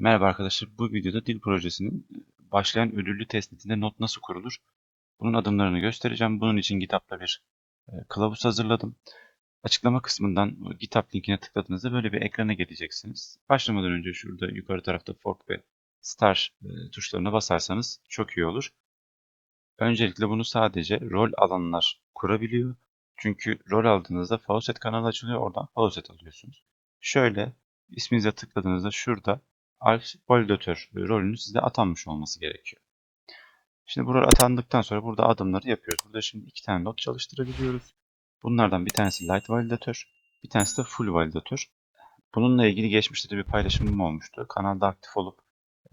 Merhaba arkadaşlar. Bu videoda dil projesinin başlayan ödüllü testnetinde not nasıl kurulur? Bunun adımlarını göstereceğim. Bunun için GitHub'da bir e, kılavuz hazırladım. Açıklama kısmından GitHub linkine tıkladığınızda böyle bir ekrana geleceksiniz. Başlamadan önce şurada yukarı tarafta fork ve star e, tuşlarına basarsanız çok iyi olur. Öncelikle bunu sadece rol alanlar kurabiliyor. Çünkü rol aldığınızda Faucet kanalı açılıyor. Oradan Faucet alıyorsunuz. Şöyle isminize tıkladığınızda şurada Alf validatör rolünün size atanmış olması gerekiyor. Şimdi burada atandıktan sonra burada adımları yapıyoruz. Burada şimdi iki tane not çalıştırabiliyoruz. Bunlardan bir tanesi light validatör, bir tanesi de full validatör. Bununla ilgili geçmişte de bir paylaşımım olmuştu. Kanalda aktif olup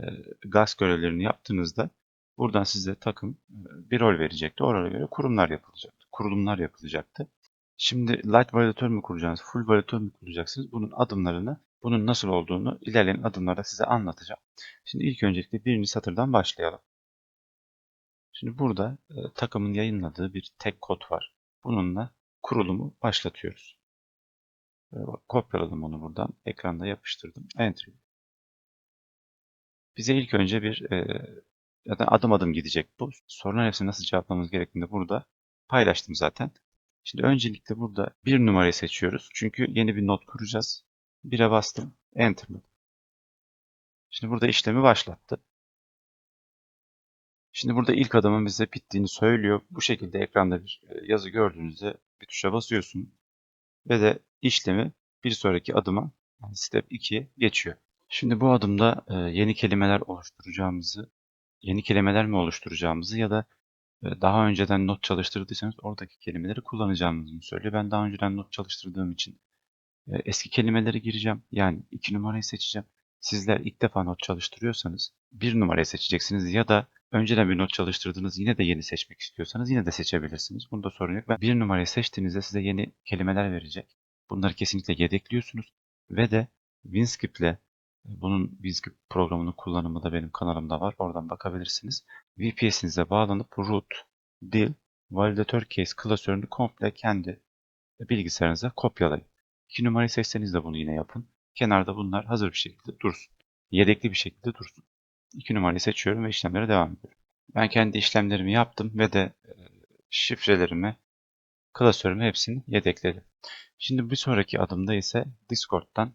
e, gaz görevlerini yaptığınızda buradan size takım e, bir rol verecekti. Oraya göre kurumlar yapılacaktı. Kurulumlar yapılacaktı. Şimdi light validatör mü kuracaksınız, full validatör mü kuracaksınız? Bunun adımlarını bunun nasıl olduğunu ilerleyen adımlarda size anlatacağım. Şimdi ilk öncelikle birinci satırdan başlayalım. Şimdi burada e, takımın yayınladığı bir tek kod var. Bununla kurulumu başlatıyoruz. E, kopyaladım onu buradan. Ekranda yapıştırdım. Enter. Bize ilk önce bir e, zaten adım adım gidecek bu. Soruların hepsini nasıl cevaplamamız gerektiğini burada paylaştım zaten. Şimdi öncelikle burada bir numarayı seçiyoruz. Çünkü yeni bir not kuracağız. 1'e bastım. Enter'ladım. Şimdi burada işlemi başlattı. Şimdi burada ilk adımın bize bittiğini söylüyor. Bu şekilde ekranda bir e, yazı gördüğünüzde bir tuşa basıyorsun. Ve de işlemi bir sonraki adıma yani step 2'ye geçiyor. Şimdi bu adımda e, yeni kelimeler oluşturacağımızı, yeni kelimeler mi oluşturacağımızı ya da e, daha önceden not çalıştırdıysanız oradaki kelimeleri kullanacağımızı söylüyor. Ben daha önceden not çalıştırdığım için eski kelimeleri gireceğim. Yani iki numarayı seçeceğim. Sizler ilk defa not çalıştırıyorsanız bir numarayı seçeceksiniz ya da önceden bir not çalıştırdınız yine de yeni seçmek istiyorsanız yine de seçebilirsiniz. Bunda sorun yok. Ben bir numarayı seçtiğinizde size yeni kelimeler verecek. Bunları kesinlikle yedekliyorsunuz ve de WinScript ile bunun WinScript programının kullanımı da benim kanalımda var. Oradan bakabilirsiniz. VPS'inize bağlanıp root, dil, validatör case klasörünü komple kendi bilgisayarınıza kopyalayın. 2 numarayı seçseniz de bunu yine yapın. Kenarda bunlar hazır bir şekilde dursun. Yedekli bir şekilde dursun. 2 numarayı seçiyorum ve işlemlere devam ediyorum. Ben kendi işlemlerimi yaptım ve de e, şifrelerimi, klasörümü hepsini yedekledim. Şimdi bir sonraki adımda ise Discord'dan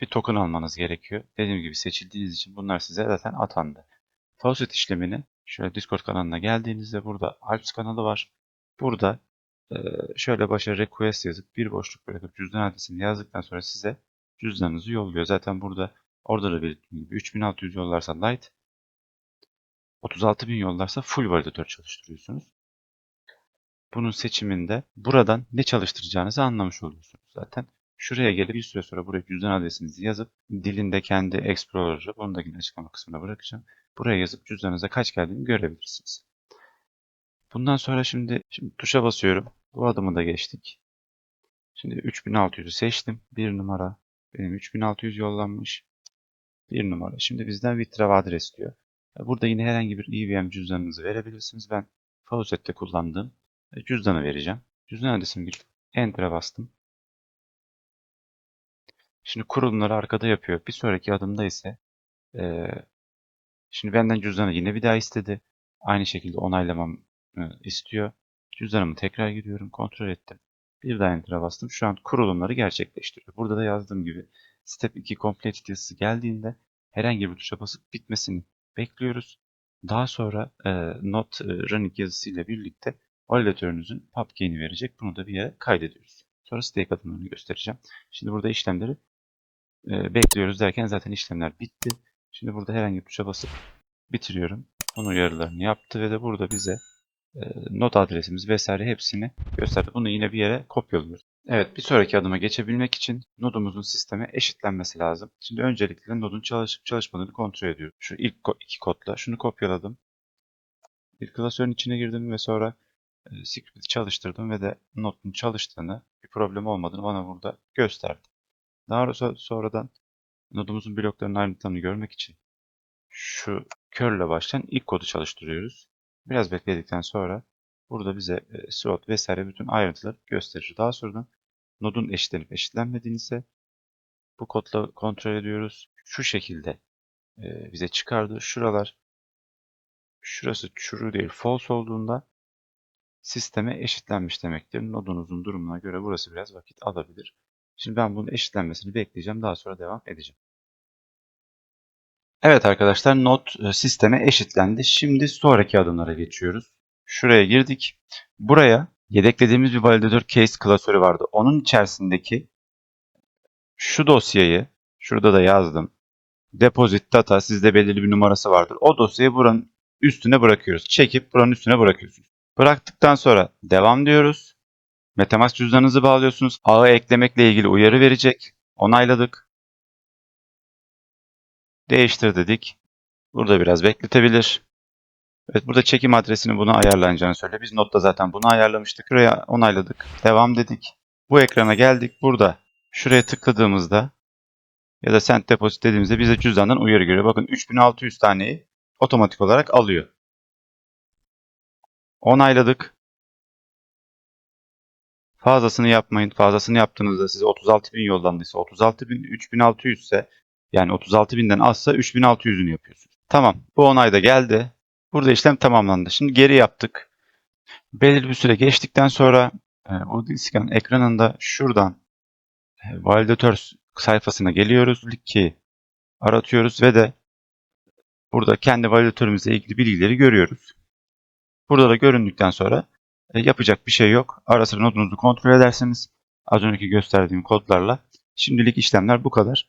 bir token almanız gerekiyor. Dediğim gibi seçildiğiniz için bunlar size zaten atandı. Faucet işlemini şöyle Discord kanalına geldiğinizde burada Alps kanalı var. Burada şöyle başa request yazıp bir boşluk bırakıp cüzdan adresini yazdıktan sonra size cüzdanınızı yolluyor. Zaten burada orada da belirttiğim gibi 3600 yollarsa light 36000 yollarsa full validatör çalıştırıyorsunuz. Bunun seçiminde buradan ne çalıştıracağınızı anlamış oluyorsunuz zaten. Şuraya gelip bir süre sonra buraya cüzdan adresinizi yazıp dilinde kendi Explorer'ı bunu da yine açıklama kısmına bırakacağım. Buraya yazıp cüzdanınıza kaç geldiğini görebilirsiniz. Bundan sonra şimdi, şimdi tuşa basıyorum. Bu adımı da geçtik. Şimdi 3600'ü seçtim. Bir numara. Benim 3600 yollanmış. Bir numara. Şimdi bizden Vitrav adres diyor. Burada yine herhangi bir EVM cüzdanınızı verebilirsiniz. Ben Faucet'te kullandığım e, cüzdanı vereceğim. Cüzdan adresimi girip Enter'a bastım. Şimdi kurulumları arkada yapıyor. Bir sonraki adımda ise e, şimdi benden cüzdanı yine bir daha istedi. Aynı şekilde onaylamam e, istiyor. Cüzdanımı tekrar giriyorum. Kontrol ettim. Bir daha Enter'a bastım. Şu an kurulumları gerçekleştiriyor. Burada da yazdığım gibi Step 2 Complete yazısı geldiğinde herhangi bir tuşa basıp bitmesini bekliyoruz. Daha sonra e, Not e, Running yazısı ile birlikte validatörünüzün PubKey'ini verecek. Bunu da bir yere kaydediyoruz. Sonra stake adımlarını göstereceğim. Şimdi burada işlemleri e, bekliyoruz derken zaten işlemler bitti. Şimdi burada herhangi bir tuşa basıp bitiriyorum. Onun uyarılarını yaptı ve de burada bize e, not adresimiz vesaire hepsini gösterdi. Bunu yine bir yere kopyalıyoruz. Evet bir sonraki adıma geçebilmek için nodumuzun sisteme eşitlenmesi lazım. Şimdi öncelikle nodun çalışıp çalışmadığını kontrol ediyoruz. Şu ilk iki kodla şunu kopyaladım. Bir klasörün içine girdim ve sonra e, script'i çalıştırdım ve de nodun çalıştığını bir problem olmadığını bana burada gösterdi. Daha sonradan nodumuzun bloklarının ayrıntılarını görmek için şu curl başlayan ilk kodu çalıştırıyoruz. Biraz bekledikten sonra burada bize e, slot vesaire bütün ayrıntıları gösterir. Daha sonradan nodun eşitlenip eşitlenmediğini ise bu kodla kontrol ediyoruz. Şu şekilde e, bize çıkardı. Şuralar şurası true değil false olduğunda sisteme eşitlenmiş demektir. Nodunuzun durumuna göre burası biraz vakit alabilir. Şimdi ben bunun eşitlenmesini bekleyeceğim. Daha sonra devam edeceğim. Evet arkadaşlar node e, sisteme eşitlendi. Şimdi sonraki adımlara geçiyoruz. Şuraya girdik. Buraya yedeklediğimiz bir validatör case klasörü vardı. Onun içerisindeki şu dosyayı şurada da yazdım. Deposit data sizde belirli bir numarası vardır. O dosyayı buranın üstüne bırakıyoruz. Çekip buranın üstüne bırakıyorsunuz. Bıraktıktan sonra devam diyoruz. Metamask cüzdanınızı bağlıyorsunuz. Ağı eklemekle ilgili uyarı verecek. Onayladık. Değiştir dedik. Burada biraz bekletebilir. Evet burada çekim adresini buna ayarlanacağını söyle. Biz notta zaten bunu ayarlamıştık. Buraya onayladık. Devam dedik. Bu ekrana geldik. Burada şuraya tıkladığımızda ya da send deposit dediğimizde bize cüzdandan uyarı geliyor. Bakın 3600 taneyi otomatik olarak alıyor. Onayladık. Fazlasını yapmayın. Fazlasını yaptığınızda size 36.000 yollandıysa 36.000, 3.600 ise yani 36.000'den azsa 3.600'ünü yapıyorsunuz. Tamam. Bu onay da geldi. Burada işlem tamamlandı. Şimdi geri yaptık. Belirli bir süre geçtikten sonra e, o diskan ekranında şuradan e, validatör sayfasına geliyoruz. Ki aratıyoruz ve de burada kendi validatörümüzle ilgili bilgileri görüyoruz. Burada da göründükten sonra e, yapacak bir şey yok. Ara sıra nodunuzu kontrol edersiniz. Az önceki gösterdiğim kodlarla. Şimdilik işlemler bu kadar.